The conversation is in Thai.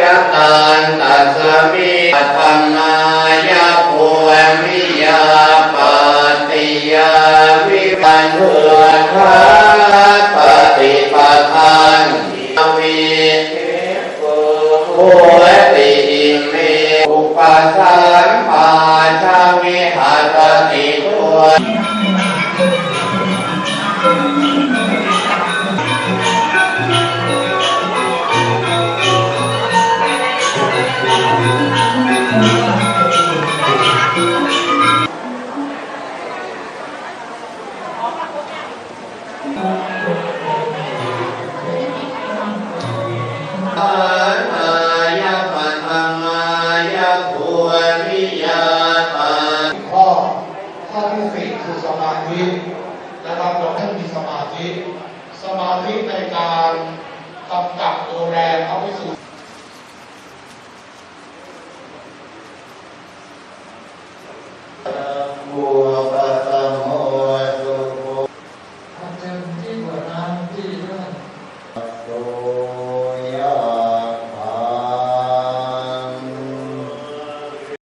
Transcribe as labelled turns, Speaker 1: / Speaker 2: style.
Speaker 1: ยะตันตัสสมิธรรมายะภูมิยาปฏิยาวิปันตุทาปฏิปทานวิโหติอิเมอุปสัมมาชาวิหารติตั
Speaker 2: ธินะครับเราให้มีสมาธิ สมาธิในการกำกับดูแลพระภิกษุ